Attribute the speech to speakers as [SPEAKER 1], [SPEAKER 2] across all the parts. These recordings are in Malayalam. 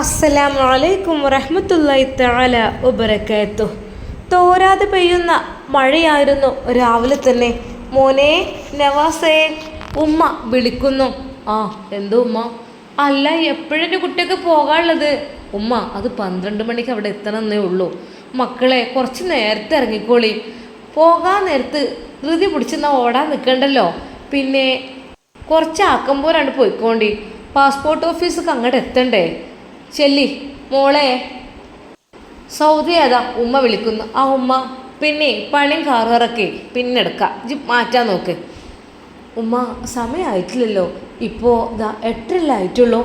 [SPEAKER 1] അസ്സലാമു അലൈക്കും വറഹ്മത്തുള്ളാഹി തആല വബറകാതുഹു തോരാതെ പെയ്യുന്ന മഴയായിരുന്നു രാവിലെ തന്നെ. മോനെ നവാസേ ഉമ്മ വിളിക്കുന്നു. ആ എന്തോ ഉമ്മ? അല്ല എപ്പോഴെന്റെ കുട്ടിയൊക്കെ പോകാനുള്ളത്? ഉമ്മ അത് പന്ത്രണ്ട് മണിക്ക് അവിടെ എത്തണമെന്നേ ഉള്ളൂ. മക്കളെ കുറച്ച് നേരത്തെ ഇറങ്ങിക്കോളി. പോകാൻ നേരത്ത് ധൃതി പിടിച്ചെന്നാൽ ഓടാൻ നിൽക്കണ്ടല്ലോ. പിന്നെ കുറച്ച് ആക്കം പോരാണ്ട് പോയിക്കോണ്ടി. പാസ്പോർട്ട് ഓഫീസൊക്കെ അങ്ങോട്ട് എത്തണ്ടേ? ചെല്ലി മോളെ. സൗദി അതാ ഉമ്മ വിളിക്കുന്നു. ആ ഉമ്മ പിന്നെ പണിയും കാറുകാറൊക്കെ പിന്നെ എടുക്കാം. ഇജ്ജ് മാറ്റാൻ നോക്ക്. ഉമ്മ സമയമായിട്ടില്ലല്ലോ ഇപ്പോൾ ഇതാ എട്ടരല്ലായിട്ടുള്ളൂ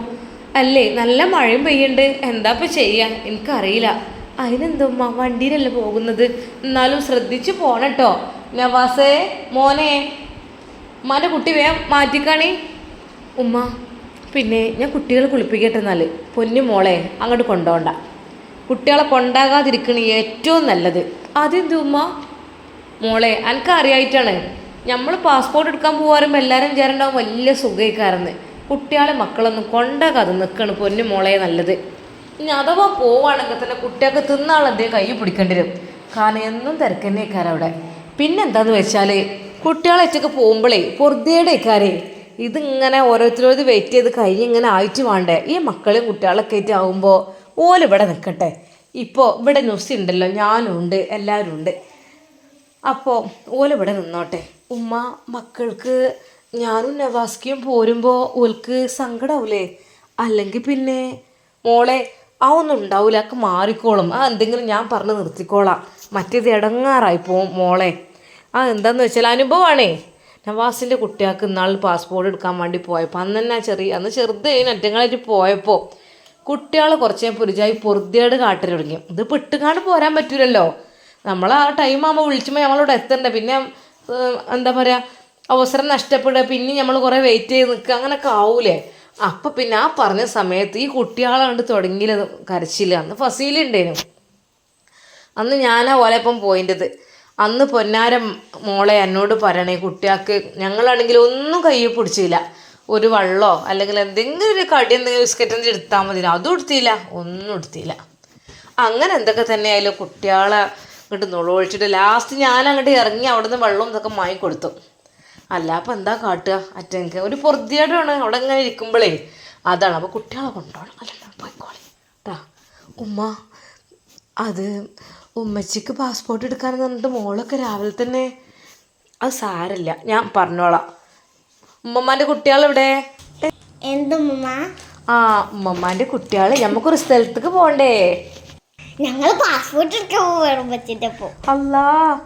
[SPEAKER 1] അല്ലേ നല്ല മഴയും പെയ്യുണ്ട്. എന്താ ഇപ്പം ചെയ്യുക എനിക്കറിയില്ല. അതിനെന്തോ ഉമ്മ? വണ്ടിയിലല്ലേ പോകുന്നത്? എന്നാലും ശ്രദ്ധിച്ച് പോണട്ടോ നവാസേ മോനെ. ഉമ്മാന്റെ കുട്ടി വേഗം മാറ്റിക്കാണി. ഉമ്മ പിന്നെ ഞാൻ കുട്ടികളെ കുളിപ്പിക്കട്ടെ എന്നാൽ പൊന്നു മോളെ അങ്ങോട്ട് കൊണ്ടുപോണ്ട കുട്ടികളെ കൊണ്ടാകാതിരിക്കണ ഏറ്റവും നല്ലത്. അതെന്തുമ്മ മോളെ എനിക്ക് അറിയായിട്ടാണ് നമ്മൾ പാസ്പോർട്ട് എടുക്കാൻ പോകാറുമ്പോൾ എല്ലാവരും വിചാരണ്ടാവും വലിയ സുഖയിക്കാരെന്ന് കുട്ടികളെ മക്കളൊന്നും കൊണ്ടാകാതെ നിൽക്കണം പൊന്നു മോളെ നല്ലത്. ഇനി അഥവാ പോവാണെങ്കിൽ തന്നെ കുട്ടികൾക്ക് തിന്നാളെന്തേ കൈ പിടിക്കേണ്ടി വരും. കാരണം എന്നും തിരക്കന്നെ അവിടെ പിന്നെന്താന്ന് വെച്ചാൽ കുട്ടികളെ ഒറ്റയ്ക്ക് പോകുമ്പോഴേ പൊറുതേടെ ഇക്കാരേ ഇതിങ്ങനെ ഓരോരുത്തരോട് വെയിറ്റ് ചെയ്ത് കഴിഞ്ഞ് ഇങ്ങനെ ആയിട്ട് വേണ്ടേ? ഈ മക്കളും കുട്ടികളൊക്കെ ആയിട്ട് ആകുമ്പോൾ ഓലിവിടെ നിൽക്കട്ടെ ഇപ്പോൾ ഇവിടെ ന്യൂസ് ഉണ്ടല്ലോ ഞാനും ഉണ്ട് എല്ലാവരും ഉണ്ട്. അപ്പോൾ ഓലിവിടെ നിന്നോട്ടെ. ഉമ്മ മക്കൾക്ക് ഞാനും നവാസ്കിയും പോരുമ്പോൾ ഓൽക്ക് സങ്കടാവൂലേ? അല്ലെങ്കിൽ പിന്നെ മോളെ ആ ഒന്നും ഉണ്ടാവില്ല അക്ക് മാറിക്കോളും. ആ എന്തെങ്കിലും ഞാൻ പറഞ്ഞ് നിർത്തിക്കോളാം. മറ്റേത് ഇടങ്ങാറായി പോവും മോളെ. ആ എന്താന്ന് വെച്ചാൽ അനുഭവമാണേ നവാസിന്റെ കുട്ടികൾക്ക് ഇന്നാൾ പാസ്പോർട്ട് എടുക്കാൻ വേണ്ടി പോയപ്പോൾ അന്ന് തന്നെ ചെറിയ അന്ന് ചെറുതേ നറ്റങ്ങളായിട്ട് പോയപ്പോൾ കുട്ടികൾ കുറച്ച് പുരിചായി പൊറുതിയേട് കാട്ടിൽ തുടങ്ങി. ഇത് പെട്ടുകാണ്ട് പോരാൻ പറ്റൂലല്ലോ. നമ്മൾ ആ ടൈം ആകുമ്പോൾ വിളിച്ചുമ്പോൾ നമ്മളിവിടെ എത്തണ്ടേ? പിന്നെ എന്താ പറയുക അവസരം നഷ്ടപ്പെടുക പിന്നെ നമ്മൾ കുറേ വെയിറ്റ് ചെയ്ത് നിൽക്കുക അങ്ങനെയൊക്കെ ആവൂലേ? അപ്പം പിന്നെ ആ പറഞ്ഞ സമയത്ത് ഈ കുട്ടികളെ കണ്ട് തുടങ്ങിയില്ല കരച്ചില്ല. അന്ന് ഫസീലുണ്ടേനു അന്ന് ഞാനാ ഓലപ്പം പോയിന്റെത്. അന്ന് പൊന്നാരം മോളെ എന്നോട് പറയണേ കുട്ടികൾക്ക് ഞങ്ങളാണെങ്കിൽ ഒന്നും കയ്യിൽ പിടിച്ചില്ല. ഒരു വള്ളോ അല്ലെങ്കിൽ എന്തെങ്കിലും ഒരു കടി എന്തെങ്കിലും ബിസ്ക്കറ്റ് എന്തെങ്കിലും എടുത്താൽ മതി അതും എടുത്തില്ല. ഒന്നും എടുത്തില്ല. അങ്ങനെ എന്തൊക്കെ തന്നെയായാലും കുട്ടികളെ ഇങ്ങോട്ട് നുളൊഴിച്ചിട്ട് ലാസ്റ്റ് ഞാൻ അങ്ങോട്ട് ഇറങ്ങി അവിടുന്ന് വെള്ളവും ഇതൊക്കെ മായി കൊടുത്തു. അല്ല അപ്പം എന്താ കാട്ടുക? അറ്റങ്ങൾക്ക് ഒരു പൊറുതിയാടാണ്. അവിടെ ഇങ്ങനെ ഇരിക്കുമ്പോഴേ അതാണ്. അപ്പോൾ കുട്ടികളെ കൊണ്ടുപോകണം അല്ല പോയിക്കോളി. കേട്ടാ ഉമ്മ അത് ഉമ്മച്ചിക്ക് പാസ്പോർട്ട് എടുക്കാനെന്ന് പറഞ്ഞിട്ട് മോളൊക്കെ രാവിലെ തന്നെ. അത് സാരല്ല. ഞാൻ പറഞ്ഞോളാം. ഉമ്മമ്മാന്റെ കുട്ടികളെവിടെ?
[SPEAKER 2] എന്തുമ്മ
[SPEAKER 1] ആ ഉമ്മമ്മാന്റെ കുട്ടികളെ. നമുക്കൊരു സ്ഥലത്തേക്ക് പോകണ്ടേ
[SPEAKER 2] ഞങ്ങൾ പാസ്പോർട്ട് എടുക്കാൻ പോവാണ് ഉമ്മച്ചിന്റെ ഒപ്പം.
[SPEAKER 1] അല്ലാ.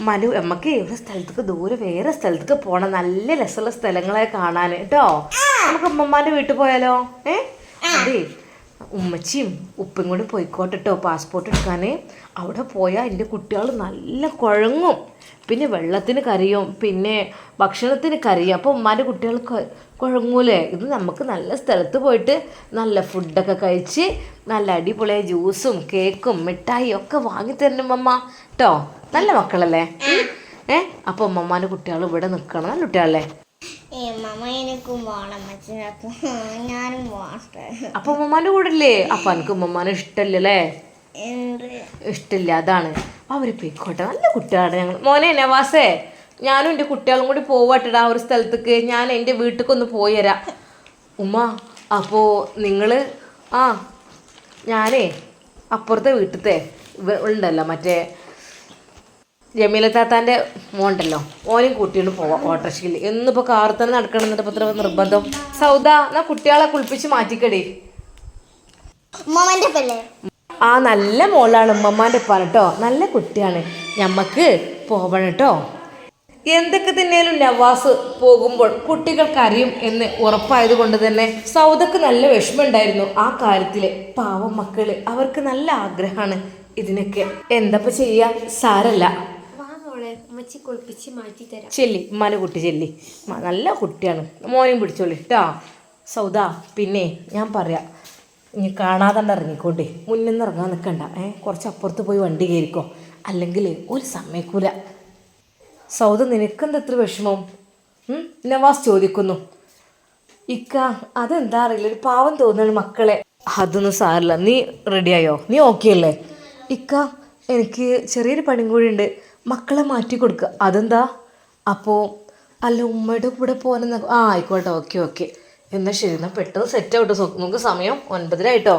[SPEAKER 1] മനു നമുക്ക് ഒരു സ്ഥലത്തേക്ക് ദൂരെ വേറെ സ്ഥലത്തേക്ക് പോണം. നല്ല രസമുള്ള സ്ഥലങ്ങളെ കാണാൻ കേട്ടോ? നമുക്ക് ഉമ്മമ്മാന്റെ വീട്ടിൽ പോയാലോ? ഏ? അതെ. ഉമ്മച്ചിയും ഉപ്പയും കൂടി പോയിക്കോട്ടെട്ടോ. പാസ്പോർട്ട് എടുക്കാൻ അവിടെ പോയാൽ എന്റെ കുട്ടികൾ നല്ല കുഴങ്ങും. പിന്നെ വെള്ളത്തിന് കറിയും പിന്നെ ഭക്ഷണത്തിന് കറിയും അപ്പോൾ ഉമ്മാന്റെ കുട്ടികൾ കുഴങ്ങൂലേ? ഇത് നമുക്ക് നല്ല സ്ഥലത്ത് പോയിട്ട് നല്ല ഫുഡൊക്കെ കഴിച്ച് നല്ല അടിപൊളിയായ ജ്യൂസും കേക്കും മിഠായി ഒക്കെ വാങ്ങി തരണം അമ്മ കേട്ടോ നല്ല മക്കളല്ലേ. ഏ? അപ്പോൾ ഉമ്മമാന്റെ കുട്ടികൾ ഇവിടെ നിൽക്കണം നല്ല കുട്ടികളല്ലേ? അപ്പോൾ ഉമ്മമ്മാന്റെ കൂടെ ഇല്ലേ അപ്പൊ എനിക്ക് ഉമ്മമാനെ ഇഷ്ടല്ലേ
[SPEAKER 2] ഇഷ്ടല്ല
[SPEAKER 1] ഇഷ്ടമില്ല അതാണ് അവർ പോയിക്കോട്ടെ. നല്ല കുട്ടികളാണ് ഞങ്ങൾ മോനെ നവാസേ ഞാനും എന്റെ കുട്ടികളും കൂടി ആ ഒരു സ്ഥലത്തേക്ക്. ഞാൻ എന്റെ വീട്ടിലേക്കൊന്ന് പോയി തരാം ഉമ്മ അപ്പോ നിങ്ങൾ ആ ഞാനേ അപ്പുറത്തെ വീട്ടിലത്തെ ഉണ്ടല്ലോ മറ്റേ ജമീല താത്താന്റെ മോണ്ടല്ലോ. ഓനെയും കൂട്ടിയിട്ട് പോവാം ഓട്ടോറിക്ഷയിൽ എന്നിപ്പോൾ കാർ തന്നെ നടക്കണം എന്നിട്ട് ഇപ്പോൾ ഇത്ര നിർബന്ധം. സൗദ എന്നാ കുട്ടികളെ കുളിപ്പിച്ച് മാറ്റിക്കടി. ആ നല്ല മോളാണ് ഉമ്മമ്മാന്റെ ഉപ്പാണ് കേട്ടോ നല്ല കുട്ടിയാണ്. ഞമ്മക്ക് പോവണം കേട്ടോ എന്തൊക്കെ തന്നെയാലും നവാസ് പോകുമ്പോൾ കുട്ടികൾക്ക് അറിയും എന്ന് ഉറപ്പായത് കൊണ്ട് തന്നെ സൗദക്ക് നല്ല വിഷമമുണ്ടായിരുന്നു. ആ കാര്യത്തിൽ പാവം മക്കൾ. അവർക്ക് നല്ല ആഗ്രഹമാണ് ഇതിനൊക്കെ. എന്തപ്പോ ചെയ്യാ? സാരല്ല.
[SPEAKER 2] മാറ്റി
[SPEAKER 1] ചെല്ലി ഉമ്മാന്റെ കുട്ടി ചെല്ലി. നല്ല കുട്ടിയാണ്. മോനെയും പിടിച്ചോളി. കേട്ടോ സൗദ പിന്നെ ഞാൻ പറയാം. ഇനി കാണാതെ തന്നെ ഇറങ്ങിക്കോട്ടെ. മുന്നിൽ നിന്ന് ഇറങ്ങാൻ നിൽക്കണ്ട ഏ കുറച്ച് അപ്പുറത്ത് പോയി വണ്ടി കയറിക്കോ. അല്ലെങ്കിൽ ഒരു സമയക്കൂല സൗദ നിനക്കെന്താ എത്ര വിഷമം? നവാസ് ചോദിക്കുന്നു. ഇക്ക അതെന്താ അറിയില്ല. ഒരു പാവം തോന്നുന്നു മക്കളെ. അതൊന്നും സാറില്ല നീ റെഡിയായോ നീ ഓക്കെ അല്ലേ? ഇക്ക എനിക്ക് ചെറിയൊരു പണിയും കൂടി ഉണ്ട്. മക്കളെ മാറ്റി കൊടുക്കുക അതെന്താ? അപ്പോൾ അല്ല ഉമ്മയുടെ കൂടെ പോകാനെന്ന്? ആ ആയിക്കോട്ടെ. Okay okay. എന്നാൽ ശരി. എന്നാൽ പെട്ടെന്ന് സെറ്റ് ആവട്ടെ. നമുക്ക് സമയം ഒൻപതിനായിട്ടോ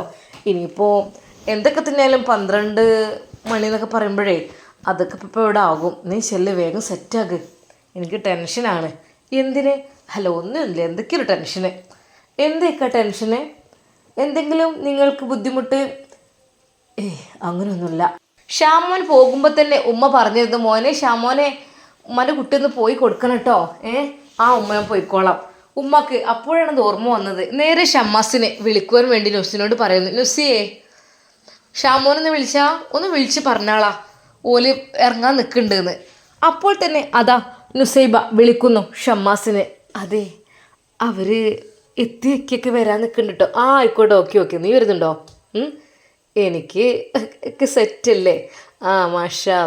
[SPEAKER 1] ഇനിയിപ്പോൾ എന്തൊക്കെ തന്നെയാലും പന്ത്രണ്ട് മണി എന്നൊക്കെ പറയുമ്പോഴേ അതൊക്കെ ഇപ്പോൾ ഇവിടെ ആകും. നീ ചെല്ല് വേഗം സെറ്റാക്ക് എനിക്ക് ടെൻഷനാണ് എന്തിന്? ഹലോ ഒന്നുമില്ല. എന്തൊക്കെയൊരു ടെൻഷന് എന്തൊക്കെ ടെൻഷന് എന്തെങ്കിലും നിങ്ങൾക്ക് ബുദ്ധിമുട്ട്? ഏയ് അങ്ങനെയൊന്നുമില്ല ഷ്യാമോൻ പോകുമ്പോൾ തന്നെ ഉമ്മ പറഞ്ഞിരുന്നു മോനെ ഷാമോനെ ഉമ്മന്റെ കുട്ടി ഒന്ന് പോയി കൊടുക്കണം കേട്ടോ ഏ ആ ഉമ്മ ഞാൻ പോയിക്കോളാം. ഉമ്മക്ക് അപ്പോഴാണ് അത് ഓർമ്മ വന്നത്. നേരെ ഷമ്മാസിനെ വിളിക്കുവാൻ വേണ്ടി നുസിനോട് പറയുന്നു നുസിയേ ഷാമോനൊന്ന് വിളിച്ചാ ഒന്ന് വിളിച്ച് പറഞ്ഞാളാ. ഓൽ ഇറങ്ങാൻ നിൽക്കുന്നുണ്ടെന്ന് അപ്പോൾ തന്നെ അതാ നുസൈബ വിളിക്കുന്നു ഷമ്മാസിനെ. അതെ അവർ എത്തിയൊക്കെ വരാൻ നിൽക്കുന്നുണ്ട് കേട്ടോ ആ ആയിക്കോട്ടെ ഓക്കെ ഓക്കെ. നീ വരുന്നുണ്ടോ? എനിക്ക് സെറ്റല്ലേ ആ മാഷാ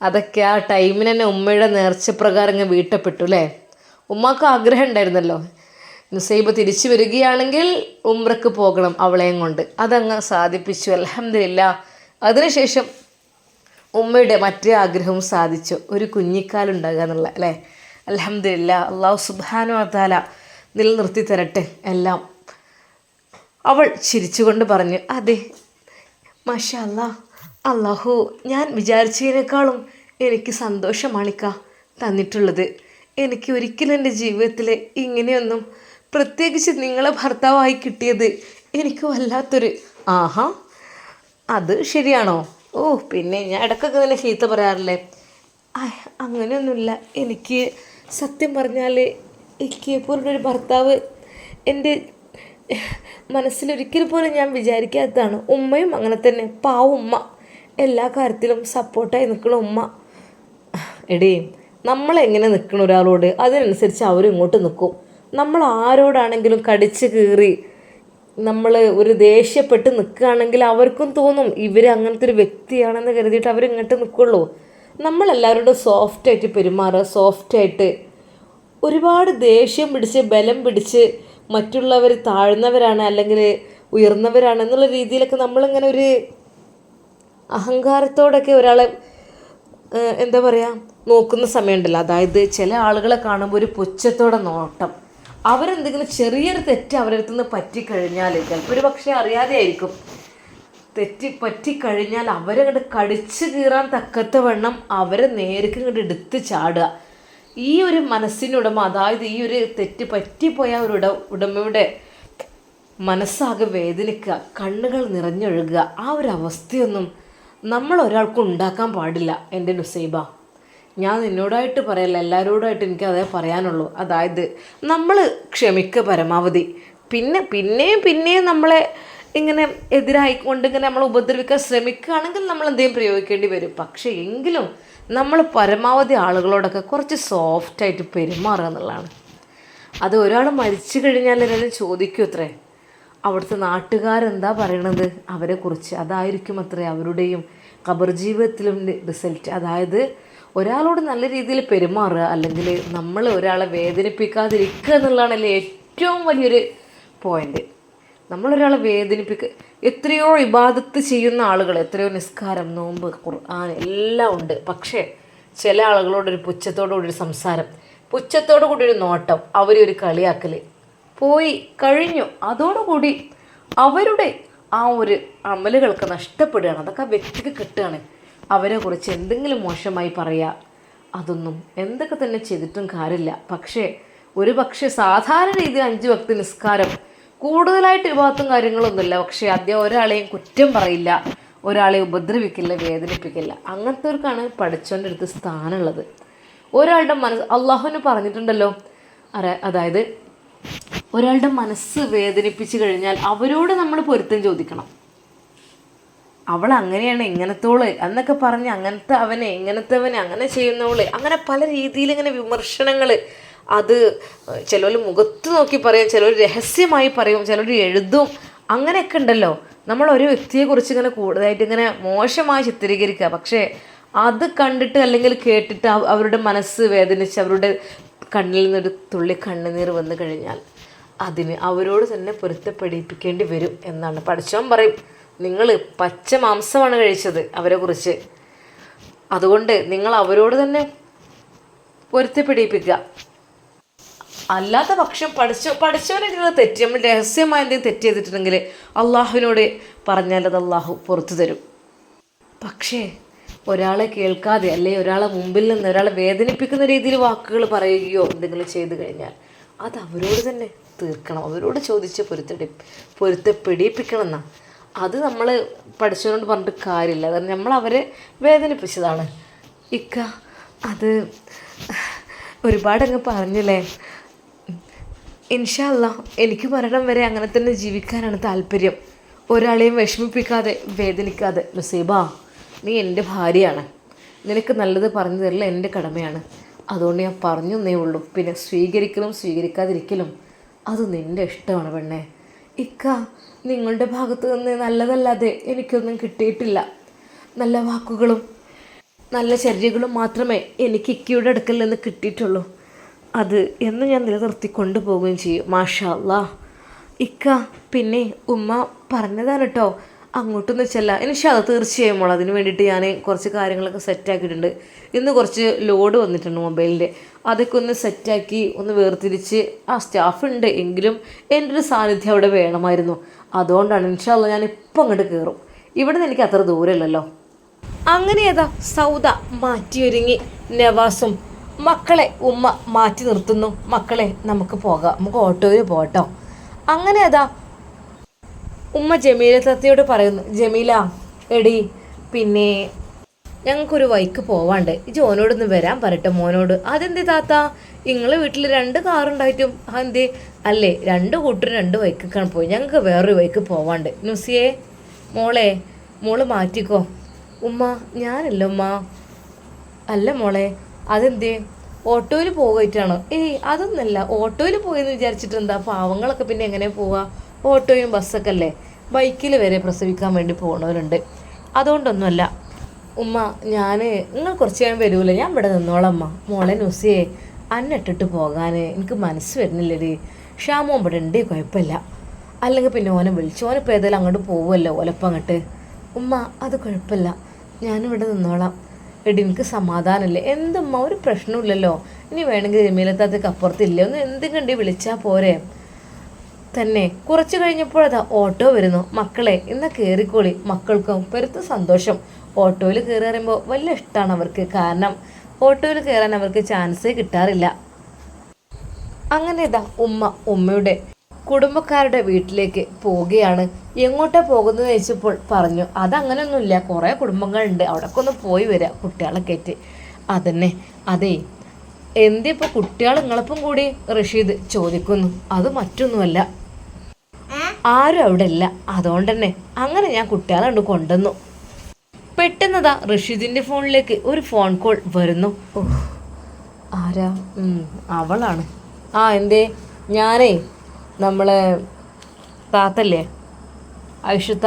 [SPEAKER 1] അതൊക്കെ ആ ടൈമിന് തന്നെ ഉമ്മയുടെ നേർച്ചപ്രകാരം ഇങ്ങ് വീട്ടപ്പെട്ടു അല്ലേ ഉമ്മാക്ക് ആഗ്രഹം ഉണ്ടായിരുന്നല്ലോ. നുസൈബ് തിരിച്ചു വരികയാണെങ്കിൽ ഉമ്രക്ക് പോകണം അവളെയും കൊണ്ട്. അതങ്ങ് സാധിപ്പിച്ചു. അലഹമില്ല അതിനുശേഷം ഉമ്മയുടെ മറ്റേ ആഗ്രഹവും സാധിച്ചു. ഒരു കുഞ്ഞിക്കാലുണ്ടാകുക എന്നുള്ള അല്ലേ അലഹമില്ല അള്ളാഹു സുബാനു താല നിലനിർത്തി തരട്ടെ എല്ലാം. അവൾ ചിരിച്ചുകൊണ്ട് പറഞ്ഞു അതെ മാഷാ അല്ലാ അള്ളാഹു ഞാൻ വിചാരിച്ചതിനേക്കാളും എനിക്ക് സന്തോഷമാണിക്ക തന്നിട്ടുള്ളത്. എനിക്ക് ഒരിക്കലും എന്റെ ജീവിതത്തിൽ ഇങ്ങനെയൊന്നും പ്രത്യേകിച്ച് നിങ്ങളെ ഭർത്താവായി കിട്ടിയത് എനിക്ക് വല്ലാത്തൊരു ആഹാ. അത് ശരിയാണോ? ഓ പിന്നെ ഞാൻ ഇടയ്ക്കൊക്കെ തന്നെ ചീത്ത പറയാറില്ലേ? അങ്ങനെയൊന്നുമില്ല. എനിക്ക് സത്യം പറഞ്ഞാൽ എനിക്ക് പോലുള്ളൊരു ഭർത്താവ് എന്റെ മനസ്സിലൊരിക്കൽ പോലും ഞാൻ വിചാരിക്കാത്തതാണ്. ഉമ്മയും അങ്ങനെ തന്നെ. പാവ ഉമ്മ. എല്ലാ കാര്യത്തിലും സപ്പോർട്ടായി നിൽക്കണ ഉമ്മ. എടീ നമ്മളെങ്ങനെ നിൽക്കണ ഒരാളോട്? അതിനനുസരിച്ച് അവരും ഇങ്ങോട്ട് നിൽക്കും. നമ്മൾ ആരോടാണെങ്കിലും കടിച്ച് കീറി നമ്മൾ ഒരു ദേഷ്യപ്പെട്ട് നിൽക്കുകയാണെങ്കിൽ അവർക്കും തോന്നും ഇവർ അങ്ങനത്തെ ഒരു വ്യക്തിയാണെന്ന് കരുതിയിട്ട് അവരിങ്ങോട്ട് നിൽക്കുള്ളൂ. നമ്മളെല്ലാവരോടും സോഫ്റ്റായിട്ട് പെരുമാറുക സോഫ്റ്റായിട്ട് ഒരുപാട് ദേഷ്യം പിടിച്ച് ബലം പിടിച്ച് മറ്റുള്ളവർ താഴ്ന്നവരാണ് അല്ലെങ്കിൽ ഉയർന്നവരാണ് എന്നുള്ള രീതിയിലൊക്കെ നമ്മളിങ്ങനെ ഒരു അഹങ്കാരത്തോടൊക്കെ ഒരാളെ എന്താ പറയുക നോക്കുന്ന സമയമുണ്ടല്ലോ. അതായത് ചില ആളുകളെ കാണുമ്പോൾ ഒരു പുച്ഛത്തോടെ നോട്ടം. അവരെന്തെങ്കിലും ചെറിയൊരു തെറ്റ് അവരടുത്തു നിന്ന് പറ്റിക്കഴിഞ്ഞാൽ ചിലപ്പോൾ ഒരു പക്ഷേ അറിയാതെ ആയിരിക്കും. തെറ്റി പറ്റിക്കഴിഞ്ഞാൽ അവരെ കണ്ട് കടിച്ചു കീറാൻ തക്കത്ത വണ്ണം അവരെ നേരിക്കും ഇങ്ങോട്ട് എടുത്ത് ചാടുക. ഈ ഒരു മനസ്സിനുടമ അതായത് ഈ ഒരു തെറ്റ് പറ്റിപ്പോയ ഒരു ഉട ഉടമയുടെ മനസ്സാകെ വേദനിക്കുക കണ്ണുകൾ നിറഞ്ഞൊഴുകുക ആ ഒരു അവസ്ഥയൊന്നും നമ്മൾ ഒരാൾക്കും ഉണ്ടാക്കാൻ പാടില്ല എന്റെ നുസൈബ. ഞാൻ നിന്നോടായിട്ട് പറയല്ല എല്ലാവരോടായിട്ട് എനിക്ക് അതേ പറയാനുള്ളൂ. അതായത് നമ്മൾ ക്ഷമിക്കുക പരമാവധി. പിന്നെ പിന്നെയും പിന്നെയും നമ്മളെ ഇങ്ങനെ എതിരായിക്കൊണ്ട് ഇങ്ങനെ നമ്മൾ ഉപദ്രവിക്കാൻ ശ്രമിക്കുകയാണെങ്കിൽ നമ്മൾ എന്തെങ്കിലും പ്രയോഗിക്കേണ്ടി വരും. പക്ഷേ എങ്കിലും നമ്മൾ പരമാവധി ആളുകളോടൊക്കെ കുറച്ച് സോഫ്റ്റായിട്ട് പെരുമാറുക എന്നുള്ളതാണ്. അത് ഒരാൾ മരിച്ചു കഴിഞ്ഞാൽ എല്ലാവരും ചോദിക്കും അത്രേ. അവിടുത്തെ നാട്ടുകാരെന്താ പറയണത്? അവരെക്കുറിച്ച് അതായിരിക്കും അത്രേ അവരുടെയും ഖബർ ജീവിതത്തിലും റിസൾട്ട് അതായത് ഒരാളോട് നല്ല രീതിയിൽ പെരുമാറുക അല്ലെങ്കിൽ നമ്മൾ ഒരാളെ വേദനിപ്പിക്കാതിരിക്കുക എന്നുള്ളതാണല്ലേ ഏറ്റവും വലിയൊരു പോയിന്റ് നമ്മളൊരാളെ വേദനിപ്പിക്കുക എത്രയോ ഇബാദത്ത് ചെയ്യുന്ന ആളുകൾ എത്രയോ നിസ്കാരം നോമ്പ് ഖുർആൻ എല്ലാം ഉണ്ട്. പക്ഷേ ചില ആളുകളോടൊരു പുച്ഛത്തോടു കൂടി ഒരു സംസാരം പുച്ഛത്തോടു കൂടി ഒരു നോട്ടം അവരെ ഒരു കളിയാക്കൽ പോയി കഴിഞ്ഞു. അതോടുകൂടി അവരുടെ ആ ഒരു അമലുകൾക്ക് നഷ്ടപ്പെടുകയാണ്. അതൊക്കെ ആ വ്യക്തിക്ക് കിട്ടുകയാണ്. അവരെ കുറിച്ച് എന്തെങ്കിലും മോശമായി പറയുക അതൊന്നും എന്തൊക്കെ തന്നെ ചെയ്തിട്ടും കാര്യമില്ല. പക്ഷേ ഒരു പക്ഷേ സാധാരണ രീതിയിൽ അഞ്ച് ഭക്തി നിസ്കാരം കൂടുതലായിട്ട് വിഭാഗത്തും കാര്യങ്ങളൊന്നുമില്ല. പക്ഷേ അദ്ദേഹം ഒരാളെയും കുറ്റം പറയില്ല. ഒരാളെ ഉപദ്രവിക്കില്ല വേദനിപ്പിക്കില്ല. അങ്ങനത്തെവർക്കാണ് പഠിച്ചവന്റെ അടുത്ത് സ്ഥാനമുള്ളത്. ഒരാളുടെ മനസ്സ് അള്ളാഹുവിന് പറഞ്ഞിട്ടുണ്ടല്ലോ. അതായത് ഒരാളുടെ മനസ്സ് വേദനിപ്പിച്ചു കഴിഞ്ഞാൽ അവരോട് നമ്മൾ പൊരുത്തം ചോദിക്കണം. അവൾ അങ്ങനെയാണ് ഇങ്ങനത്തോൾ. എന്നൊക്കെ പറഞ്ഞ് അങ്ങനത്തെ അവനെ ഇങ്ങനത്തെ അവനെ അങ്ങനെ ചെയ്യുന്നവൾ. അങ്ങനെ പല രീതിയിൽ ഇങ്ങനെ വിമർശനങ്ങൾ അത് ചിലർ മുഖത്ത് നോക്കി പറയും ചിലർ രഹസ്യമായി പറയും ചിലർ എഴുതും. അങ്ങനെയൊക്കെ ഉണ്ടല്ലോ. നമ്മൾ ഒരു വ്യക്തിയെക്കുറിച്ച് ഇങ്ങനെ കൂടുതലായിട്ട് ഇങ്ങനെ മോശമായി ചിത്രീകരിക്കുക. പക്ഷേ അത് കണ്ടിട്ട് അല്ലെങ്കിൽ കേട്ടിട്ട് അവരുടെ മനസ്സ് വേദനിച്ച് അവരുടെ കണ്ണിൽ നിന്നൊരു തുള്ളി കണ്ണുനീർ വന്നു കഴിഞ്ഞാൽ അതിന് അവരോട് തന്നെ പൊരുത്തപ്പെടിപ്പിക്കേണ്ടി വരും എന്നാണ്. പഠിച്ചവൻ പറയും നിങ്ങൾ പച്ച മാംസമാണ് കഴിച്ചത് അവരെ കുറിച്ച്. അതുകൊണ്ട് നിങ്ങൾ അവരോട് തന്നെ പൊരുത്തപ്പെടിപ്പിക്കുക. അല്ലാത്ത പക്ഷം പഠിച്ചോ പഠിച്ചവനെ നിങ്ങൾ തെറ്റി നമ്മൾ രഹസ്യമായി എന്തെങ്കിലും തെറ്റ് ചെയ്തിട്ടുണ്ടെങ്കിൽ അള്ളാഹുവിനോട് പറഞ്ഞാൽ അത് അള്ളാഹു പുറത്തു തരും. പക്ഷേ ഒരാളെ കേൾക്കാതെ അല്ലെ ഒരാളെ മുമ്പിൽ നിന്ന് ഒരാളെ വേദനിപ്പിക്കുന്ന രീതിയിൽ വാക്കുകൾ പറയുകയോ എന്തെങ്കിലും ചെയ്തു കഴിഞ്ഞാൽ അത് അവരോട് തന്നെ തീർക്കണം. അവരോട് ചോദിച്ച് പൊരുത്തടി പൊരുത്തപ്പെടിപ്പിക്കണം എന്നാ അത് നമ്മൾ പഠിച്ചവരോട് പറഞ്ഞിട്ട് കാര്യമില്ല. അതായത് നമ്മൾ അവരെ വേദനിപ്പിച്ചതാണ്. ഇക്ക അത് ഒരുപാടങ്ങ് പറഞ്ഞില്ലേ? ഇൻഷല്ല എനിക്ക് മരണം വരെ അങ്ങനെ തന്നെ ജീവിക്കാനാണ് താല്പര്യം. ഒരാളെയും വിഷമിപ്പിക്കാതെ വേദനിക്കാതെ. നസീബ നീ എന്റെ ഭാര്യയാണ്. നിനക്ക് നല്ലത് പറഞ്ഞു തരില്ല എന്റെ കടമയാണ്. അതുകൊണ്ട് ഞാൻ പറഞ്ഞു എന്നേ ഉള്ളൂ. പിന്നെ സ്വീകരിക്കലും സ്വീകരിക്കാതിരിക്കലും അത് നിന്റെ ഇഷ്ടമാണ് പെണ്ണേ. ഇക്ക നിങ്ങളുടെ ഭാഗത്ത് നിന്ന് നല്ലതല്ലാതെ എനിക്കൊന്നും കിട്ടിയിട്ടില്ല. നല്ല വാക്കുകളും നല്ല ചര്യകളും മാത്രമേ എനിക്ക് ഇക്കയുടെ അടുക്കൽ നിന്ന് കിട്ടിയിട്ടുള്ളൂ. അത് എന്ന് ഞാൻ നിലനിർത്തി കൊണ്ടുപോവുകയും ചെയ്യും. മാഷാ ഇക്ക പിന്നെ ഉമ്മ പറഞ്ഞതാണ് കേട്ടോ അങ്ങോട്ടൊന്നും ചെല്ല. ഇനിഷാ തീർച്ചയായും മോൾ അതിന് വേണ്ടിയിട്ട് ഞാൻ കുറച്ച് കാര്യങ്ങളൊക്കെ സെറ്റാക്കിയിട്ടുണ്ട് ഇന്ന് കുറച്ച് ലോഡ് വന്നിട്ടുണ്ട് മൊബൈലിന്റെ അതൊക്കെ ഒന്ന് സെറ്റാക്കി ഒന്ന് വേർതിരിച്ച് ആ സ്റ്റാഫ് ഉണ്ട് എങ്കിലും എന്റെ ഒരു സാന്നിധ്യം അവിടെ വേണമായിരുന്നു. അതുകൊണ്ടാണ് ഇൻഷാല്ല ഞാൻ ഇപ്പം അങ്ങോട്ട് കയറും ഇവിടെ നിന്ന് എനിക്ക് അത്ര ദൂരമല്ലല്ലോ അങ്ങനെ ഏതാ സൗദ മാറ്റിയൊരുങ്ങി നവാസും മക്കളെ ഉമ്മ മാറ്റി നിർത്തുന്നു. മക്കളെ നമുക്ക് പോകാം. നമുക്ക് ഓട്ടോയിൽ പോട്ടോ അങ്ങനെ അതാ ഉമ്മ ജമീല തത്തയോട് പറയുന്നു ജമീല എടി പിന്നെ ഞങ്ങൾക്കൊരു വൈക്ക് പോവാണ്ട്. ഈ ജോനോടൊന്ന് വരാൻ പറയട്ടെ മോനോട്. അതെന്തേ താത്ത? നിങ്ങളെ വീട്ടിൽ രണ്ട് കാറുണ്ടായിട്ടും? അതെന്തേ? അല്ലേ രണ്ട് കൂട്ടരും രണ്ട് വൈക്കൊക്കെയാണ് പോയി. ഞങ്ങൾക്ക് വേറൊരു വൈക്ക് പോവാണ്ട്. നുസിയെ മോളെ മോൾ മാറ്റിക്കോ. ഉമ്മ ഞാനല്ല ഉമ്മ. അല്ല മോളെ അതെന്തേ? ഓട്ടോയിൽ പോയിട്ടാണോ ഏയ് അതൊന്നല്ല. ഓട്ടോയിൽ പോയെന്ന് വിചാരിച്ചിട്ട് എന്താ പാവങ്ങളൊക്കെ പിന്നെ എങ്ങനെ പോവാ? ഓട്ടോയും ബസ്സൊക്കെ അല്ലേ? ബൈക്കിൽ വരെ പ്രസവിക്കാൻ വേണ്ടി പോകുന്നവരുണ്ട് അതുകൊണ്ടൊന്നുമല്ല. ഉമ്മ ഞാൻ നിങ്ങൾ കുറച്ച് ഞാൻ വരൂല? ഞാൻ ഇവിടെ നിന്നോളാം അമ്മ മോളെ നുസിയെ അന്നിട്ടിട്ട് പോകാൻ എനിക്ക് മനസ്സ് വരുന്നില്ലടി. ഷാമോ ഇവിടെ ഉണ്ട് കുഴപ്പമില്ല. അല്ലെങ്കിൽ പിന്നെ ഓനെ വിളിച്ചു ഓനിപ്പോൾ ഏതായാലും അങ്ങോട്ട് പോവുമല്ലോ ഓലപ്പം അങ്ങോട്ട്. ഉമ്മ അത് കുഴപ്പമില്ല. ഞാനിവിടെ നിന്നോളാം. എടി എനിക്ക് സമാധാനമില്ലേ എന്തുമ്മ ഒരു പ്രശ്നമില്ലല്ലോ ഇനി വേണമെങ്കിൽ രമീലത്താത്തക്ക് അപ്പുറത്തില്ലേ? ഒന്ന് എന്തും കണ്ടി വിളിച്ചാൽ പോരെ. തന്നെ കുറച്ച് കഴിഞ്ഞപ്പോഴതാ ഓട്ടോ വരുന്നു. മക്കളെ ഇന്ന് കയറിക്കോളി മക്കൾക്കും പെരുത്ത സന്തോഷം. ഓട്ടോയിൽ കയറി പറയുമ്പോൾ വലിയ ഇഷ്ടമാണ് അവർക്ക്. കാരണം ഓട്ടോയിൽ കയറാൻ അവർക്ക് ചാൻസേ കിട്ടാറില്ല. അങ്ങനെ ഇതാ ഉമ്മ ഉമ്മയുടെ കുടുംബക്കാരുടെ വീട്ടിലേക്ക് പോവുകയാണ്. എങ്ങോട്ടാ പോകുന്നത് ചോദിച്ചപ്പോൾ പറഞ്ഞു അതങ്ങനൊന്നുമില്ല കുറേ കുടുംബങ്ങളുണ്ട് അവിടെ ഒന്ന് പോയി വരാം കുട്ടികളെ കയറ്റി. അതന്നെ അതെ എന്തിപ്പോൾ കുട്ടികൾ നിങ്ങളപ്പം കൂടി? റഷീദ് ചോദിക്കുന്നു അത് മറ്റൊന്നുമല്ല. ആരും അവിടെ ഇല്ല അതുകൊണ്ട് തന്നെ അങ്ങനെ ഞാൻ കുട്ടികളെ കൊണ്ട് കൊണ്ടുവന്നു. പെട്ടെന്നതാ റഷീദിന്റെ ഫോണിലേക്ക് ഒരു ഫോൺ കോൾ വരുന്നു. ആരാ? അവളാണ്. ആ എന്തേ? ഞാനേ നമ്മളെ താത്തല്ലേ? ഐഷത്ത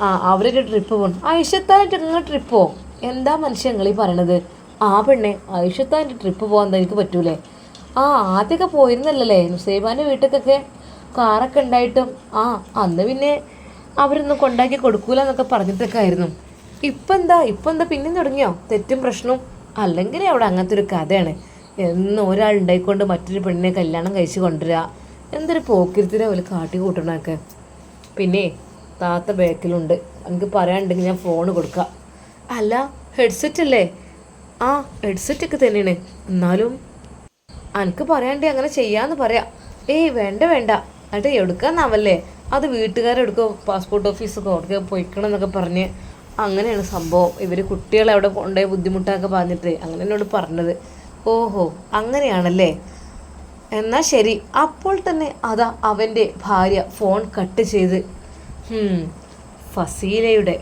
[SPEAKER 1] ആ അവരൊരു ട്രിപ്പ് പോകണം ഐഷത്താനായിട്ട് നിങ്ങൾ ട്രിപ്പോ എന്താ മനുഷ്യ നിങ്ങൾ ഈ പറയണത്? ആ പെണ്ണെ ഐഷത്താന്റെ ട്രിപ്പ് പോകാൻ എനിക്ക് പറ്റൂലേ? ആ ആദ്യമൊക്കെ പോയിരുന്നല്ലേ നുസൈബാന്റെ വീട്ടിലേക്കൊക്കെ കാറൊക്കെ ഉണ്ടായിട്ടും ആ അന്ന് പിന്നെ അവരൊന്നും കൊണ്ടാക്കി കൊടുക്കൂല എന്നൊക്കെ പറഞ്ഞിട്ടൊക്കെ ആയിരുന്നു. ഇപ്പം എന്താ ഇപ്പം എന്താ പിന്നെ തുടങ്ങിയോ? തെറ്റും പ്രശ്നവും അല്ലെങ്കിൽ അവിടെ അങ്ങനത്തെ ഒരു കഥയാണ്. എന്നും ഒരാൾ ഉണ്ടായിക്കൊണ്ട് മറ്റൊരു പെണ്ണിനെ കല്യാണം കഴിച്ച് കൊണ്ടുവരിക എന്തൊരു പോക്കിരുത്തിനെ പോലെ കാട്ടി കൂട്ടണമൊക്കെ പിന്നെ താത്ത ബാക്കിലുണ്ട്. എനിക്ക് പറയാനുണ്ടെങ്കിൽ ഞാൻ ഫോൺ കൊടുക്കാം. അല്ല ഹെഡ്സെറ്റ് അല്ലേ? ആ ഹെഡ്സെറ്റ് ഒക്കെ തന്നെയാണ്. എന്നാലും എനിക്ക് പറയാണ്ടേ അങ്ങനെ ചെയ്യാന്ന് പറയാം. ഏയ് വേണ്ട വേണ്ട. എന്നിട്ട് എടുക്കാന്നാവല്ലേ? അത് വീട്ടുകാരെടുക്കോ പാസ്പോർട്ട് ഓഫീസൊക്കെ അവിടെ പോയിക്കണം എന്നൊക്കെ പറഞ്ഞ് അങ്ങനെയാണ് സംഭവം. ഇവർ കുട്ടികളെ അവിടെ കൊണ്ടുപോയി ബുദ്ധിമുട്ടൊക്കെ പറഞ്ഞിട്ട് അങ്ങനെ എന്നോട് പറഞ്ഞത്. ഓഹോ അങ്ങനെയാണല്ലേ? എന്നാൽ ശരി. അപ്പോൾ തന്നെ അതാ അവന്റെ ഭാര്യ ഫോൺ കട്ട് ചെയ്ത് ഫസീലയുടെ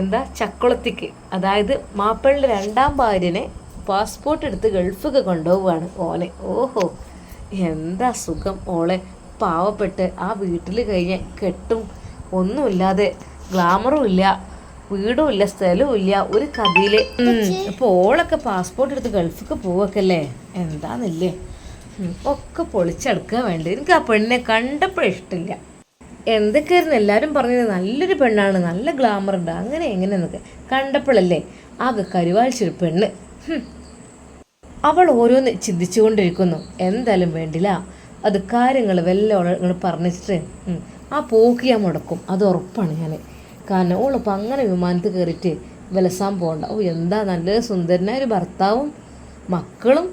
[SPEAKER 1] എന്താ ചക്കുളത്തിക്ക്. അതായത് മാപ്പിളിന്റെ രണ്ടാം ഭാര്യനെ പാസ്പോർട്ട് എടുത്ത് ഗൾഫൊക്കെ കൊണ്ടുപോവുകയാണ് ഓനെ. ഓഹോ എന്താ സുഖം ഓളെ. പാവപ്പെട്ട് ആ വീട്ടിൽ കഴിഞ്ഞ് കെട്ടും ഒന്നുമില്ലാതെ ഗ്ലാമറും ഇല്ല വീടും ഇല്ല സ്ഥലവും ഇല്ല ഒരു കഥയിൽ. അപ്പോൾ ഓളൊക്കെ പാസ്പോർട്ട് എടുത്ത് ഗൾഫൊക്കെ പോവൊക്കെല്ലേ എന്താന്നില്ലേ? ഒക്കെ പൊളിച്ചെടുക്കാൻ വേണ്ടി എനിക്ക് ആ പെണ്ണിനെ കണ്ടപ്പോഴേ ഇഷ്ടമില്ല. എന്തൊക്കെയായിരുന്നു എല്ലാവരും പറഞ്ഞത് നല്ലൊരു പെണ്ണാണ് നല്ല ഗ്ലാമർ ഉണ്ട്. അങ്ങനെ എങ്ങനെയെന്നൊക്കെ. കണ്ടപ്പോഴല്ലേ ആകെ കരുവാഴ്ചൊരു പെണ്ണ്. അവൾ ഓരോന്ന് ചിന്തിച്ചുകൊണ്ടിരിക്കുന്നു. എന്തായാലും വേണ്ടില്ല. അത് കാര്യങ്ങൾ വല്ല പറഞ്ഞിട്ട് ആ പോക്ക് ഞാൻ മുടക്കും. അത് ഉറപ്പാണ് ഞാൻ കാരണം ഓളിപ്പോൾ അങ്ങനെ വിമാനത്തിൽ കയറിയിട്ട് വിലസാൻ പോകണ്ട ഓ എന്താ നല്ല സുന്ദരനായ ഒരു ഭർത്താവും മക്കളും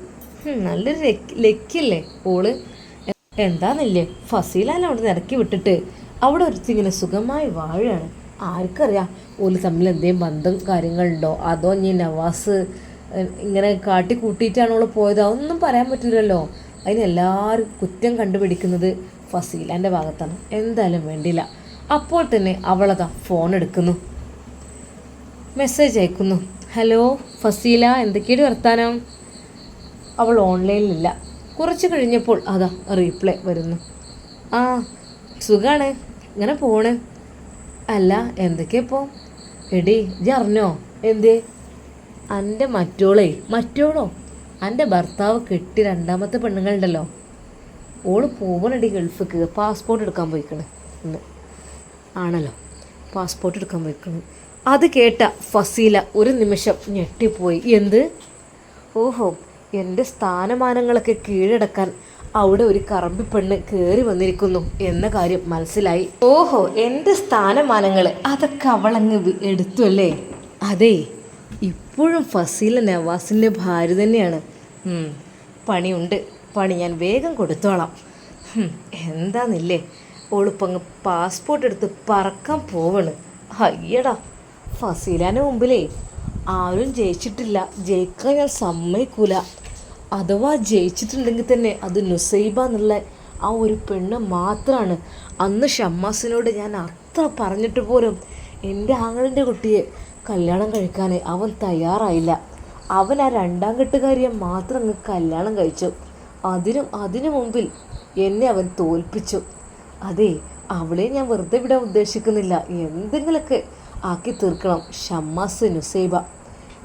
[SPEAKER 1] നല്ലൊരു ലക്ക് ലക്കില്ലേ ഓൾ? എന്താന്നില്ലേ? ഫസീലാൻ അവിടെ നിന്ന് വിട്ടിട്ട്. അവിടെ ഒരുത്തി ഇങ്ങനെ സുഖമായി വാഴുകയാണ്. ആർക്കറിയാം? ഓൽ തമ്മിൽ എന്തെങ്കിലും ബന്ധം കാര്യങ്ങളുണ്ടോ? അതോ ഇനി നവാസ് ഇങ്ങനെ കാട്ടി കൂട്ടിയിട്ടാണ് അവൾ പോയത്? അതൊന്നും പറയാൻ പറ്റില്ലല്ലോ. അതിനെല്ലാവരും കുറ്റം കണ്ടുപിടിക്കുന്നത് ഫസീലാന്റെ ഭാഗത്താണ്. എന്തായാലും വേണ്ടില്ല അപ്പോൾ തന്നെ അവളതാ ഫോൺ എടുക്കുന്നു. മെസ്സേജ് അയക്കുന്നു. ഹലോ ഫസീല എന്തൊക്കെയാണ് വർത്താനം? അവൾ ഓൺലൈനിലില്ല കുറച്ച് കഴിഞ്ഞപ്പോൾ അതാ റീപ്ലൈ വരുന്നു. ആ സുഖമാണ് ഇങ്ങനെ പോണ്. അല്ല എന്തൊക്കെയാ ഇപ്പോൾ എടി ഇജ്ജ് അറിഞ്ഞോ? എന്തേ? എന്റെ മറ്റോളേ മറ്റോളോ? എന്റെ ഭർത്താവ് കെട്ടി രണ്ടാമത്തെ പെണ്ണുങ്ങളുണ്ടല്ലോ. ഓൾ പോവണടി ഗൾഫിക്ക്. പാസ്പോർട്ട് എടുക്കാൻ പോയിക്കണ്. ഇന്ന്. ആണല്ലോ. പാസ്പോർട്ട് എടുക്കാൻ പോയിക്കണ്. അത് കേട്ട ഫസീല ഒരു നിമിഷം ഞെട്ടിപ്പോയി. എന്ത്? ഓഹോ. എന്റെ സ്ഥാനമാനങ്ങളൊക്കെ കീഴടക്കാൻ അവിടെ ഒരു കറമ്പി പെണ്ണ് കയറി വന്നിരിക്കുന്നു എന്ന കാര്യം മനസ്സിലായി. ഓഹോ എന്റെ സ്ഥാനമാനങ്ങൾ അതൊക്കെ അവളങ്ങ് എടുത്തു അല്ലേ? അതെ ഇപ്പോഴും ഫസീല നവാസിന്റെ ഭാര്യ തന്നെയാണ്. പണിയുണ്ട്. പണി ഞാൻ വേഗം കൊടുത്തോളാം. എന്താന്നില്ലേ? ഓളിപ്പങ്ങ് പാസ്പോർട്ട് എടുത്ത് പറക്കാൻ പോവണ്. അയ്യടാ ഫസീലാന്റെ മുമ്പിലേ ആരും ജയിച്ചിട്ടില്ല. ജയിക്കാൻ ഞാൻ സമ്മതിക്കൂല. അഥവാ ജയിച്ചിട്ടുണ്ടെങ്കിൽ തന്നെ അത് നുസൈബ എന്നുള്ള ആ ഒരു പെണ്ണ് മാത്രമാണ് അന്ന് ഷമ്മാസിനോട് ഞാൻ അത്ര പറഞ്ഞിട്ട് പോലും എന്റെ ആങ്ങളിന്റെ കുട്ടിയെ കല്യാണം കഴിക്കാൻ അവൻ തയ്യാറായില്ല. അവൻ ആ രണ്ടാം കെട്ടുകാരിയെ മാത്രം അങ്ങ് കല്യാണം കഴിച്ചു. അതിനും അതിനു മുമ്പിൽ എന്നെ അവൻ തോൽപ്പിച്ചു. അതെ അവളെ ഞാൻ വെറുതെ വിടാൻ ഉദ്ദേശിക്കുന്നില്ല. എന്തെങ്കിലുമൊക്കെ ആക്കി തീർക്കണം. ഷമ്മാസ് നുസൈബ.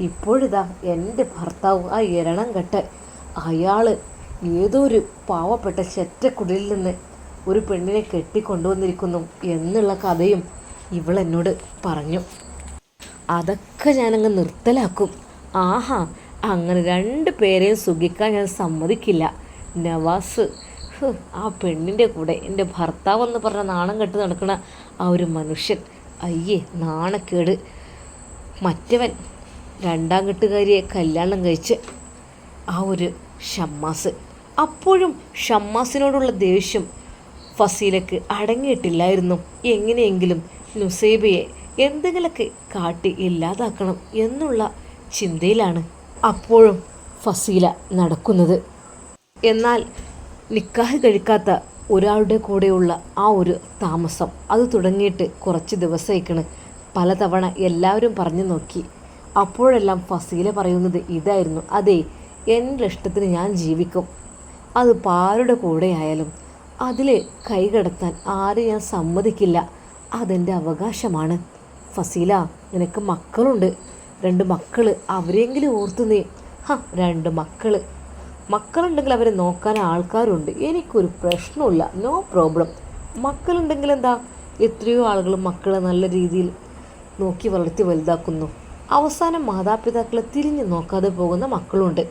[SPEAKER 1] ഇപ്പോഴിതാ എന്റെ ഭർത്താവ് ആ എരണം കെട്ട്. അയാൾ ഏതോ ഒരു പാവപ്പെട്ട ചെറ്റക്കുടലിൽ നിന്ന് ഒരു പെണ്ണിനെ കെട്ടിക്കൊണ്ടുവന്നിരിക്കുന്നു എന്നുള്ള കഥയും ഇവളെന്നോട് പറഞ്ഞു. അതൊക്കെ ഞാനങ്ങ് നിർത്തലാക്കും. ആഹാ അങ്ങനെ രണ്ട് പേരെയും സുഖിക്കാൻ ഞാൻ സമ്മതിക്കില്ല. നവാസ് ആ പെണ്ണിന്റെ കൂടെ എന്റെ ഭർത്താവെന്ന് പറഞ്ഞ നാണം കെട്ട് നടക്കുന്ന ആ ഒരു മനുഷ്യൻ അയ്യേ നാണക്കേട്. മറ്റവൻ രണ്ടാം കെട്ടുകാരിയെ കല്യാണം കഴിച്ച് ആ ഒരു ഷമ്മാസ്. അപ്പോഴും ഷമ്മാസിനോടുള്ള ദേഷ്യം ഫസീലക്ക് അടങ്ങിയിട്ടില്ലായിരുന്നു. എങ്ങനെയെങ്കിലും നുസൈബയെ എന്തെങ്കിലുമൊക്കെ കാട്ടി ഇല്ലാതാക്കണം എന്നുള്ള ചിന്തയിലാണ് അപ്പോഴും ഫസീല നടക്കുന്നത്. എന്നാൽ നിക്കാഹ് കഴിക്കാത്ത ഒരാളുടെ കൂടെയുള്ള ആ ഒരു താമസം. അത് തുടങ്ങിയിട്ട് കുറച്ച് ദിവസമായിക്കണ്. പലതവണ എല്ലാവരും പറഞ്ഞു നോക്കി. അപ്പോഴെല്ലാം ഫസീല പറയുന്നത് ഇതായിരുന്നു. അതെ എന്റെ ഇഷ്ടത്തിന് ഞാൻ ജീവിക്കും. അത് പാരുടെ കൂടെ ആയാലും അതിൽ കൈകടത്താൻ ആരും ഞാൻ സമ്മതിക്കില്ല. അതെന്റെ അവകാശമാണ്. ഫസീല നിനക്ക് മക്കളുണ്ട്. രണ്ട് മക്കൾ അവരെങ്കിലും ഓർത്തുന്നേ. ഹ രണ്ട് മക്കൾ മക്കളുണ്ടെങ്കിൽ അവരെ നോക്കാൻ ആൾക്കാരുണ്ട്. എനിക്കൊരു പ്രശ്നമില്ല നോ പ്രോബ്ലം മക്കളുണ്ടെങ്കിൽ എന്താ? എത്രയോ ആളുകൾ മക്കളെ നല്ല രീതിയിൽ നോക്കി വളർത്തി വലുതാക്കുന്നു. അവസാനം മാതാപിതാക്കളെ തിരിഞ്ഞു നോക്കാതെ പോകുന്ന മക്കളുണ്ട്.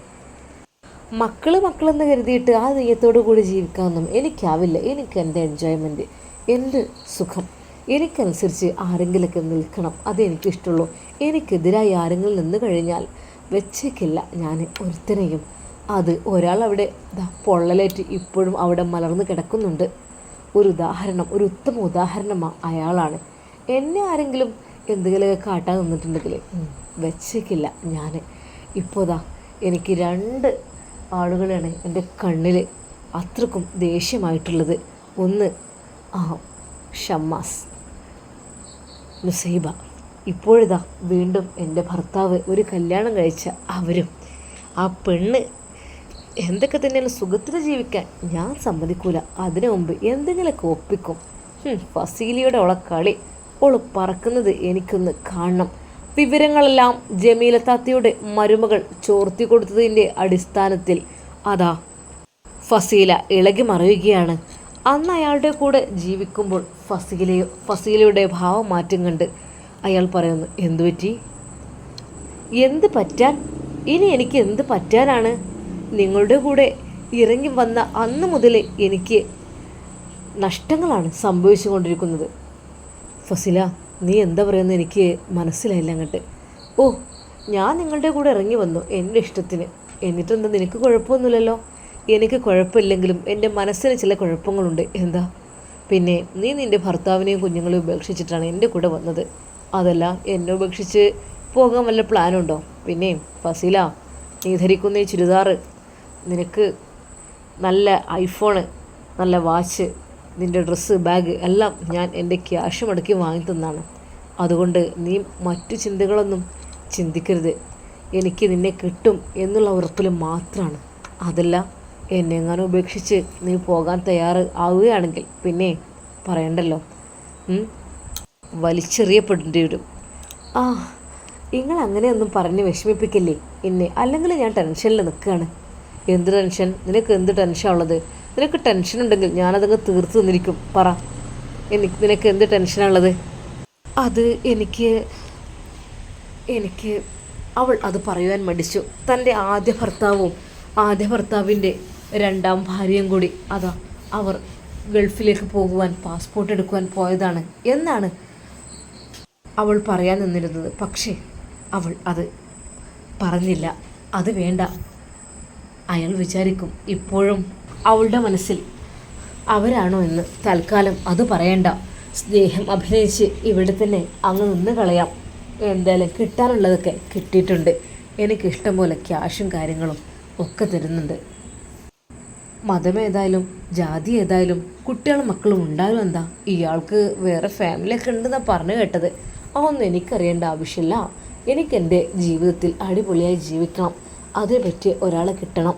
[SPEAKER 1] മക്കൾ മക്കളെന്ന് കരുതിയിട്ട് ആ നെയ്യത്തോടു കൂടി ജീവിക്കാമെന്നും എനിക്കാവില്ല. എനിക്ക് എന്റെ എൻജോയ്മെന്റ് എന്റെ സുഖം. എനിക്കനുസരിച്ച് ആരെങ്കിലൊക്കെ നിൽക്കണം. അതെനിക്കിഷ്ടമുള്ളൂ എനിക്കെതിരായി ആരെങ്കിലും നിന്ന് കഴിഞ്ഞാൽ വെച്ചേക്കില്ല. ഞാൻ ഒരുത്തനെയും അത് ഒരാൾ അവിടെ പൊള്ളലേറ്റ് ഇപ്പോഴും അവിടെ മലർന്ന് കിടക്കുന്നുണ്ട്. ഒരു ഉദാഹരണം ഒരു ഉത്തമ ഉദാഹരണമാണ് അയാളാണ്. എന്നെ ആരെങ്കിലും എന്തെങ്കിലുമൊക്കെ കാട്ടാൻ നിന്നിട്ടുണ്ടെങ്കിൽ വെച്ചേക്കില്ല ഞാൻ ഇപ്പോൾ ദാ എനിക്ക് രണ്ട് ആളുകളാണ് എന്റെ കണ്ണിൽ അത്രക്കും ദേഷ്യമായിട്ടുള്ളത്. ഒന്ന് ആ ഷമ്മാസ് നുസൈബ. ഇപ്പോഴിതാ വീണ്ടും എന്റെ ഭർത്താവ് ഒരു കല്യാണം കഴിച്ച അവരും ആ പെണ്ണ് എന്തൊക്കെ തന്നെയാണ് സുഖത്തിൽ ജീവിക്കാൻ? ഞാൻ സമ്മതിക്കൂല. അതിനു മുമ്പ് എന്തെങ്കിലുമൊക്കെ ഒപ്പിക്കും. ഫസീലിയുടെ ഉള്ള കളി. ഓൾ പറക്കുന്നത് എനിക്കൊന്ന് കാണണം. വിവരങ്ങളെല്ലാം ജമീല താത്തയുടെ മരുമകൾ ചോർത്തി കൊടുത്തതിന്റെ അടിസ്ഥാനത്തിൽ. അതാ ഫസീല ഇളകി മറിയുകയാണ്. അന്ന് അയാളുടെ കൂടെ ജീവിക്കുമ്പോൾ ഫസീലയോ ഫസീലയുടെ ഭാവം മാറ്റം കണ്ട് അയാൾ പറയുന്നു എന്തു പറ്റി എന്ത് പറ്റാൻ? ഇനി എനിക്ക് എന്ത് പറ്റാനാണ്? നിങ്ങളുടെ കൂടെ ഇറങ്ങി വന്ന അന്ന് മുതൽ എനിക്ക് നഷ്ടങ്ങളാണ് സംഭവിച്ചുകൊണ്ടിരിക്കുന്നത്. ഫസില നീ എന്താ പറയുന്നത് എനിക്ക് മനസ്സിലായില്ല അങ്ങോട്ട്. ഓ ഞാൻ നിങ്ങളുടെ കൂടെ ഇറങ്ങി വന്നു എന്റെ ഇഷ്ടത്തിന്. എന്നിട്ടെന്താ നിനക്ക് കുഴപ്പമൊന്നുമില്ലല്ലോ? എനിക്ക് കുഴപ്പമില്ലെങ്കിലും എന്റെ മനസ്സിന് ചില കുഴപ്പങ്ങളുണ്ട്. എന്താ? പിന്നെ നീ നിന്റെ ഭർത്താവിനെയും കുഞ്ഞുങ്ങളെയും ഉപേക്ഷിച്ചിട്ടാണ് എന്റെ കൂടെ വന്നത്. അതല്ല എന്നെ ഉപേക്ഷിച്ച് പോകാൻ വല്ല പ്ലാനുണ്ടോ പിന്നെ ഫസില നീ ധരിക്കുന്ന ഈ ചുരിദാറ് നിനക്ക് നല്ല ഐഫോണ് നല്ല വാച്ച് നിന്റെ ഡ്രസ്സ് ബാഗ് എല്ലാം ഞാൻ എന്റെ ക്യാഷ് മുടക്കി വാങ്ങി തന്നാണ്. അതുകൊണ്ട് നീ മറ്റു ചിന്തകളൊന്നും ചിന്തിക്കരുത്. എനിക്ക് നിന്നെ കിട്ടും എന്നുള്ള ഉറപ്പിൽ മാത്രമാണ് അതല്ല എന്നെങ്ങാനും ഉപേക്ഷിച്ച് നീ പോകാൻ തയ്യാറ് ആവുകയാണെങ്കിൽ പിന്നെ പറയണ്ടല്ലോ? വലിച്ചെറിയപ്പെടേണ്ടി വരും ആ നിങ്ങൾ അങ്ങനെയൊന്നും പറഞ്ഞ് വിഷമിപ്പിക്കില്ലേ എന്നെ? അല്ലെങ്കിൽ ഞാൻ ടെൻഷനിൽ നിൽക്കുകയാണ്. എന്ത് ടെൻഷൻ നിനക്ക് എന്ത് ടെൻഷൻ ഉള്ളത്? നിനക്ക് ടെൻഷൻ ഉണ്ടെങ്കിൽ ഞാനതങ്ങ് തീർത്ത് തന്നിരിക്കും പറ. എനിക്ക് നിനക്ക് എന്ത് ടെൻഷനാണുള്ളത് അത് എനിക്ക് എനിക്ക് അവൾ അത് പറയുവാൻ മടിച്ചു. തന്റെ ആദ്യ ഭർത്താവും ആദ്യ ഭർത്താവിന്റെ രണ്ടാം ഭാര്യയും കൂടി അതാ അവർ ഗൾഫിലേക്ക് പോകുവാൻ പാസ്പോർട്ട് എടുക്കുവാൻ പോയതാണ്. എന്നാണ് അവൾ പറയാൻ നിന്നിരുന്നത്. പക്ഷേ അവൾ അത് പറഞ്ഞില്ല. അത് വേണ്ട. അയാൾ വിചാരിക്കും ഇപ്പോഴും അവളുടെ മനസ്സിൽ അവരാണോ എന്ന് തൽക്കാലം അത് പറയണ്ട. സ്നേഹം അഭിനയിച്ച് ഇവിടെ തന്നെ അങ്ങ് നിന്ന് കളയാം. എന്തായാലും കിട്ടാനുള്ളതൊക്കെ കിട്ടിയിട്ടുണ്ട്. എനിക്കിഷ്ടം പോലെ ക്യാഷും കാര്യങ്ങളും ഒക്കെ തരുന്നുണ്ട്. മതമേതായാലും ജാതി ഏതായാലും കുട്ടികളും മക്കളും ഉണ്ടായാലും എന്താ? ഇയാൾക്ക് വേറെ ഫാമിലിയൊക്കെ ഉണ്ടെന്നാണ് പറഞ്ഞു കേട്ടത്. അതൊന്നും എനിക്കറിയേണ്ട ആവശ്യമില്ല. എനിക്കെന്റെ ജീവിതത്തിൽ അടിപൊളിയായി ജീവിക്കണം. അതേ പറ്റിയ ഒരാളെ കിട്ടണം.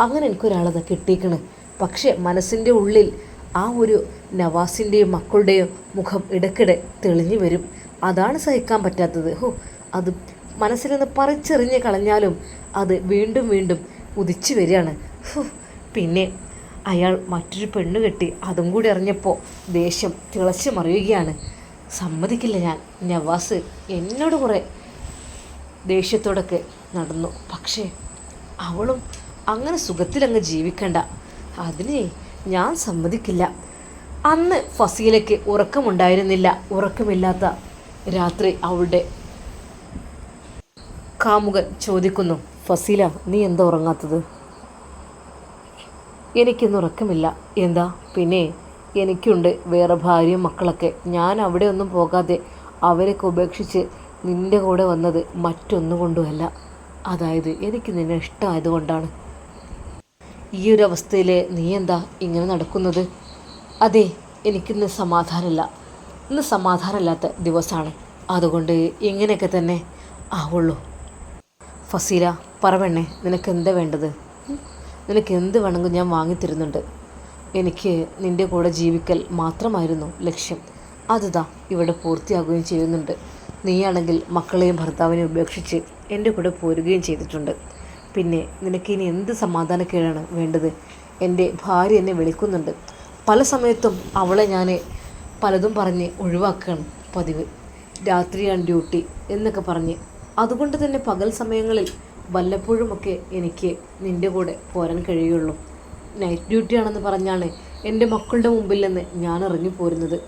[SPEAKER 1] അങ്ങനെ എനിക്കൊരാളത് കിട്ടിയിരിക്കണം. പക്ഷേ മനസ്സിന്റെ ഉള്ളിൽ ആ ഒരു നവാസിന്റെയും മക്കളുടെയും മുഖം ഇടയ്ക്കിടെ തെളിഞ്ഞു വരും. അതാണ് സഹിക്കാൻ പറ്റാത്തത്. ഹോ അത് മനസ്സിൽ നിന്ന് പറിച്ചെറിഞ്ഞ് കളഞ്ഞാലും അത് വീണ്ടും വീണ്ടും ഉദിച്ചു വരികയാണ്. പിന്നെ അയാൾ മറ്റൊരു പെണ്ണ് കെട്ടി അതും കൂടി അറിഞ്ഞപ്പോൾ ദേഷ്യം തിളച്ചു മറിയുകയാണ്. സമ്മതിക്കില്ല ഞാൻ. നവാസ് എന്നോട് കുറേ ദേഷ്യത്തോടൊക്കെ നടന്നു. പക്ഷേ അവളും അങ്ങനെ സുഖത്തിലങ്ങ് ജീവിക്കണ്ട. അതിനെ ഞാൻ സമ്മതിക്കില്ല. അന്ന് ഫസീലയ്ക്ക് ഉറക്കമുണ്ടായിരുന്നില്ല. ഉറക്കമില്ലാത്ത രാത്രി അവളുടെ കാമുകൻ ചോദിക്കുന്നു ഫസീല നീ എന്താ ഉറങ്ങാത്തത്? എനിക്കിന്ന് ഉറക്കമില്ല. എന്താ? പിന്നെ എനിക്കുണ്ട് വേറെ ഭാര്യയും മക്കളൊക്കെ. ഞാൻ അവിടെ ഒന്നും പോകാതെ അവരൊക്കെ ഉപേക്ഷിച്ച് നിന്റെ കൂടെ വന്നത് മറ്റൊന്നും കൊണ്ടുമല്ല അതായത് എനിക്ക് നിന്നെ ഇഷ്ടമായതുകൊണ്ടാണ് ഈ ഒരു അവസ്ഥയിൽ നീ എന്താ ഇങ്ങനെ നടക്കുന്നത്? അതെ എനിക്കിന്ന് സമാധാനമില്ല. ഇന്ന് സമാധാനമില്ലാത്ത ദിവസമാണ്. അതുകൊണ്ട് ഇങ്ങനെയൊക്കെ തന്നെ ആവുള്ളൂ. ഫസീല പറവണ്ണേ നിനക്ക് എന്താ വേണ്ടത്? നിനക്ക് എന്ത് വേണമെങ്കിലും ഞാൻ വാങ്ങിത്തരുന്നുണ്ട് എനിക്ക് നിന്റെ കൂടെ ജീവിക്കൽ മാത്രമായിരുന്നു ലക്ഷ്യം. അതുതാ ഇവിടെ പൂർത്തിയാകുകയും ചെയ്യുന്നുണ്ട്. നീയാണെങ്കിൽ മക്കളെയും ഭർത്താവിനെയും ഉപേക്ഷിച്ച് എന്റെ കൂടെ പോരുകയും ചെയ്തിട്ടുണ്ട്. പിന്നെ നിനക്ക് ഇനി എന്ത് സമാധാനക്കേടാണ് വേണ്ടത്? എന്റെ ഭാര്യ എന്നെ വിളിക്കുന്നുണ്ട്. പല സമയത്തും അവളെ ഞാൻ പലതും പറഞ്ഞ് ഒഴിവാക്കണം പതിവ്. രാത്രിയാണ് ഡ്യൂട്ടി എന്നൊക്കെ പറഞ്ഞ്. അതുകൊണ്ട് തന്നെ പകൽ സമയങ്ങളിൽ വല്ലപ്പോഴുമൊക്കെ എനിക്ക് നിന്റെ കൂടെ പോരാൻ കഴിയുള്ളൂ. നൈറ്റ് ഡ്യൂട്ടി ആണെന്ന് പറഞ്ഞാണ് എന്റെ മക്കളുടെ മുമ്പിൽ നിന്ന് ഞാൻ ഇറങ്ങി പോരുന്നത്.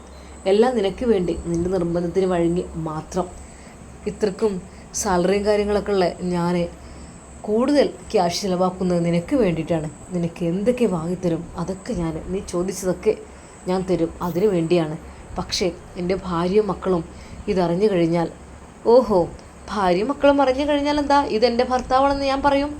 [SPEAKER 1] എല്ലാം നിനക്ക് വേണ്ടി നിന്റെ നിർബന്ധത്തിന് വഴങ്ങി മാത്രം. ഇത്രക്കും സാലറിയും കാര്യങ്ങളൊക്കെ ഉള്ള. ഞാൻ കൂടുതൽ ക്യാഷ് ചിലവാക്കുന്നത് നിനക്ക് വേണ്ടിയിട്ടാണ്. നിനക്ക് എന്തൊക്കെ വാങ്ങിത്തരും അതൊക്കെ ഞാൻ നീ ചോദിച്ചതൊക്കെ ഞാൻ തരും. അതിനു വേണ്ടിയാണ്. പക്ഷേ എന്റെ ഭാര്യയും മക്കളും ഇതറിഞ്ഞു കഴിഞ്ഞാൽ ഓഹോ ഭാര്യയും മക്കളും അറിഞ്ഞു കഴിഞ്ഞാൽ എന്താ ഇതെന്റെ ഭർത്താവാണെന്ന് ഞാൻ പറയും?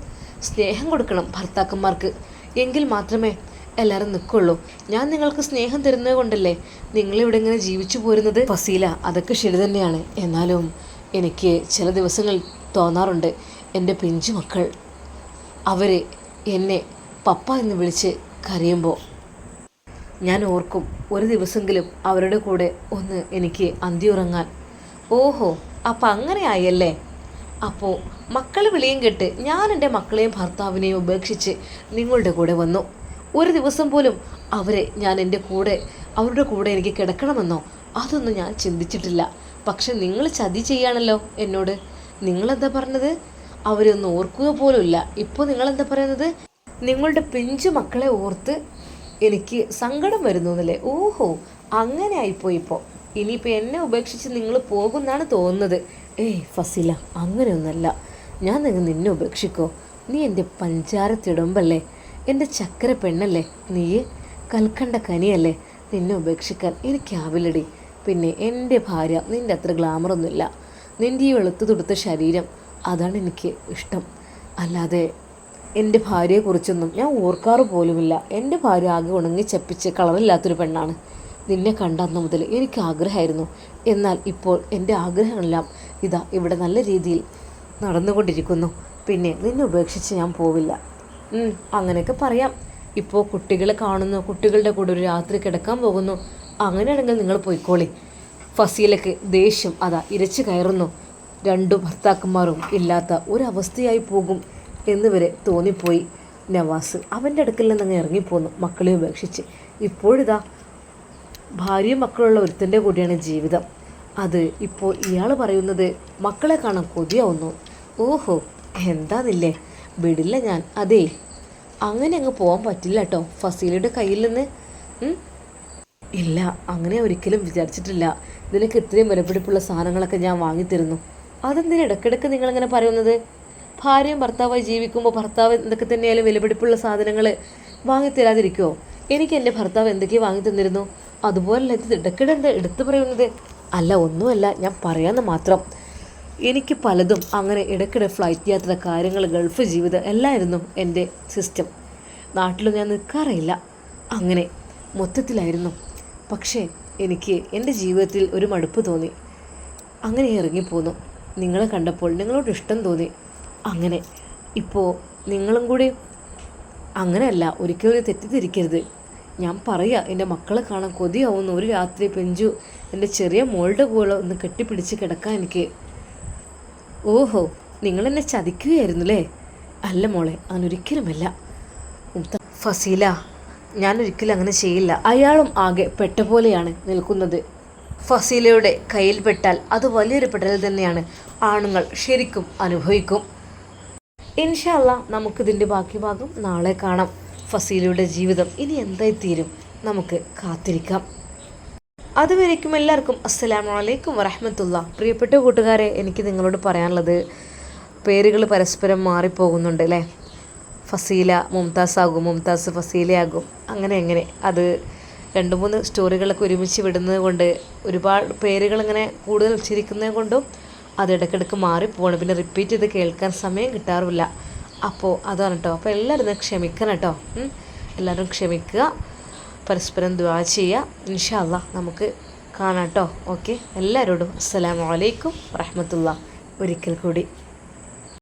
[SPEAKER 1] സ്നേഹം കൊടുക്കണം ഭർത്താക്കന്മാർക്ക്. എങ്കിൽ മാത്രമേ എല്ലാവരും നിൽക്കുള്ളൂ. ഞാൻ നിങ്ങൾക്ക് സ്നേഹം തരുന്നത് കൊണ്ടല്ലേ നിങ്ങളിവിടെ ഇങ്ങനെ ജീവിച്ചു പോരുന്നത്? ഫസീല അതൊക്കെ ശരി തന്നെയാണ്. എന്നാലും എനിക്ക് ചില ദിവസങ്ങൾ തോന്നാറുണ്ട് എന്റെ പിഞ്ചു മക്കൾ. അവർ എന്നെ പപ്പ എന്ന് വിളിച്ച് കരയുമ്പോൾ ഞാൻ ഓർക്കും ഒരു ദിവസമെങ്കിലും അവരുടെ കൂടെ ഒന്ന് എനിക്ക് അന്തിയുറങ്ങാൻ. ഓഹോ അപ്പം അങ്ങനെ ആയല്ലേ? അപ്പോൾ മക്കൾ വിളിയും കേട്ട് ഞാൻ എന്റെ മക്കളെയും ഭർത്താവിനെയും ഉപേക്ഷിച്ച് നിങ്ങളുടെ കൂടെ വന്നു. ഒരു ദിവസം പോലും അവരെ ഞാൻ എന്റെ കൂടെ അവരുടെ കൂടെ എനിക്ക് കിടക്കണമെന്നോ? അതൊന്നും ഞാൻ ചിന്തിച്ചിട്ടില്ല. പക്ഷെ നിങ്ങൾ ചതി ചെയ്യാണല്ലോ എന്നോട്. നിങ്ങളെന്താ പറഞ്ഞത്? അവരൊന്നും ഓർക്കുക പോലുമില്ല ഇപ്പോൾ നിങ്ങളെന്താ പറയുന്നത്? നിങ്ങളുടെ പിഞ്ചു മക്കളെ ഓർത്ത് എനിക്ക് സങ്കടം വരുന്നു എന്നല്ലേ? ഓഹോ അങ്ങനെ ആയിപ്പോയി ഇപ്പോൾ ഇനിയിപ്പോൾ എന്നെ ഉപേക്ഷിച്ച് നിങ്ങൾ പോകുന്നാണ് തോന്നുന്നത്. ഏയ് ഫസില അങ്ങനെയൊന്നല്ല. ഞാൻ നിങ്ങൾ നിന്നെ ഉപേക്ഷിക്കോ? നീ എന്റെ പഞ്ചാരത്തിടുമ്പല്ലേ? എന്റെ ചക്കര പെണ്ണല്ലേ നീ കൽക്കണ്ട കനിയല്ലേ? നിന്നെ ഉപേക്ഷിക്കാൻ എനിക്കാവില്ലടി. പിന്നെ എന്റെ ഭാര്യ നിന്റെ അത്ര ഗ്ലാമറൊന്നുമില്ല നിന്റെ ഈ വെളുത്തു തുടുത്ത ശരീരം അതാണ് എനിക്ക് ഇഷ്ടം. അല്ലാതെ എന്റെ ഭാര്യയെക്കുറിച്ചൊന്നും ഞാൻ ഓർക്കാറ് പോലുമില്ല. എന്റെ ഭാര്യ ആകെ ഉണങ്ങി ചപ്പിച്ച് കളറില്ലാത്തൊരു പെണ്ണാണ്. നിന്നെ കണ്ടന്ന മുതൽ എനിക്ക് ആഗ്രഹമായിരുന്നു. എന്നാൽ ഇപ്പോൾ എന്റെ ആഗ്രഹങ്ങളെല്ലാം ഇതാ ഇവിടെ നല്ല രീതിയിൽ നടന്നുകൊണ്ടിരിക്കുന്നു. പിന്നെ നിന്നെ ഉപേക്ഷിച്ച് ഞാൻ പോവില്ല. അങ്ങനെയൊക്കെ പറയാം. ഇപ്പോൾ കുട്ടികളെ കാണുന്നു. കുട്ടികളുടെ കൂടെ ഒരു രാത്രി കിടക്കാൻ പോകുന്നു. അങ്ങനെയാണെങ്കിൽ നിങ്ങൾ പോയിക്കോളി. ഫസീലക്ക് ദേഷ്യം അതാ ഇരച്ചു കയറുന്നു. രണ്ടു ഭർത്താക്കന്മാരും ഇല്ലാത്ത ഒരവസ്ഥയായി പോകും എന്നിവരെ തോന്നിപ്പോയി നവാസ്. അവന്റെ അടുക്കൽ നിന്നങ്ങ് ഇറങ്ങിപ്പോന്നു മക്കളെ ഉപേക്ഷിച്ച്. ഇപ്പോഴിതാ ഭാര്യയും മക്കളുള്ള ഒരുത്തന്റെ കൂടിയാണ് ജീവിതം. അത് ഇപ്പോൾ ഇയാൾ പറയുന്നത് മക്കളെ കാണാൻ കൊതിയാവുന്നു. ഓഹോ എന്താന്നില്ലേ വിടില്ല ഞാൻ. അതേ അങ്ങനെ അങ്ങ് പോകാൻ പറ്റില്ല കേട്ടോ ഫസീലയുടെ കയ്യിൽ നിന്ന്? ഇല്ല അങ്ങനെ ഒരിക്കലും വിചാരിച്ചിട്ടില്ല. നിനക്ക് ഇത്രയും വിലപിടിപ്പുള്ള സാധനങ്ങളൊക്കെ ഞാൻ വാങ്ങിത്തരുന്നു. അതെന്തിനാ ഇടയ്ക്കിടയ്ക്ക് നിങ്ങളിങ്ങനെ പറയുന്നത്? ഭാര്യയും ഭർത്താവായി ജീവിക്കുമ്പോൾ ഭർത്താവ് എന്തൊക്കെ തന്നെയായാലും വിലപിടിപ്പുള്ള സാധനങ്ങൾ വാങ്ങിത്തരാതിരിക്കുമോ എനിക്ക് എന്റെ ഭർത്താവ് എന്തൊക്കെയോ വാങ്ങി തന്നിരുന്നു അതുപോലല്ല ഇത് ഇടയ്ക്കിടെ എന്താ എടുത്തു പറയുന്നത്? അല്ല ഒന്നുമല്ല ഞാൻ പറയാമെന്ന് മാത്രം. എനിക്ക് പലതും അങ്ങനെ ഇടയ്ക്കിടെ ഫ്ലൈറ്റ് യാത്ര കാര്യങ്ങൾ ഗൾഫ് ജീവിതം എല്ലായിരുന്നു എന്റെ സിസ്റ്റം നാട്ടിൽ ഞാൻ നിൽക്കാറില്ല അങ്ങനെ മൊത്തത്തിലായിരുന്നു. പക്ഷേ എനിക്ക് എന്റെ ജീവിതത്തിൽ ഒരു മടുപ്പ് തോന്നി. അങ്ങനെ ഇറങ്ങിപ്പോന്നു. നിങ്ങളെ കണ്ടപ്പോൾ നിങ്ങളോട് ഇഷ്ടം തോന്നി. അങ്ങനെ. ഇപ്പോൾ നിങ്ങളും കൂടി അങ്ങനെയല്ല ഒരിക്കലും ഒരു തെറ്റിദ്ധരിക്കരുത്. ഞാൻ പറയുക എന്റെ മക്കളെ കാണാൻ കൊതിയാവുന്നു ഒരു രാത്രി പെഞ്ചു എന്റെ ചെറിയ മോളുടെ പോലെ ഒന്ന് കെട്ടിപ്പിടിച്ച് കിടക്കാൻ എനിക്ക്. ഓഹോ നിങ്ങളെന്നെ ചതിക്കുകയായിരുന്നു അല്ലേ അല്ല മോളെ അങ്ങനൊരിക്കലുമല്ല ഫസീല ഞാൻ ഒരിക്കലും അങ്ങനെ ചെയ്യില്ല. അയാളും ആകെ പെട്ട പോലെയാണ് നിൽക്കുന്നത്. ഫസീലയുടെ കയ്യിൽ പെട്ടാൽ അത് വലിയൊരു പെടൽ തന്നെയാണ് ആണുങ്ങൾ ശരിക്കും അനുഭവിക്കും. ഇൻഷല്ല നമുക്കിതിന്റെ ബാക്കി ഭാഗം നാളെ കാണാം. ഫസീലയുടെ ജീവിതം ഇനി എന്തായി തീരും നമുക്ക് കാത്തിരിക്കാം. അതുവരേക്കും എല്ലാവർക്കും അസ്സലാമു അലൈക്കും വറഹമത്തുള്ള. പ്രിയപ്പെട്ട കൂട്ടുകാരെ എനിക്ക് നിങ്ങളോട് പറയാനുള്ളത് പേരുകൾ പരസ്പരം മാറിപ്പോകുന്നുണ്ട് അല്ലേ? ഫസീല മുംതാസ് ആകും മുംതാസ് ഫസീലയാകും. അങ്ങനെ എങ്ങനെ അത് രണ്ട് മൂന്ന് സ്റ്റോറികളൊക്കെ ഒരുമിച്ച് വിടുന്നത് കൊണ്ട് ഒരുപാട് പേരുകൾ ഇങ്ങനെ കൂടുതൽ ഉച്ചരിക്കുന്നത് കൊണ്ടും അത് ഇടയ്ക്കിടയ്ക്ക് മാറിപ്പോകണം പിന്നെ റിപ്പീറ്റ് ചെയ്ത് കേൾക്കാൻ സമയം കിട്ടാറില്ല. അപ്പോൾ അതാണ് കേട്ടോ അപ്പോൾ എല്ലാവരും ക്ഷമിക്കണം കേട്ടോ എല്ലാവരും ക്ഷമിക്കുക. പരസ്പരം ദ്വാ ചെയ്യുക. ഇൻഷാല്ല നമുക്ക് കാണാം കേട്ടോ ഓക്കെ? എല്ലാവരോടും അസ്സലാമു അലൈക്കും വറഹമത്തുള്ള ഒരിക്കൽ കൂടി.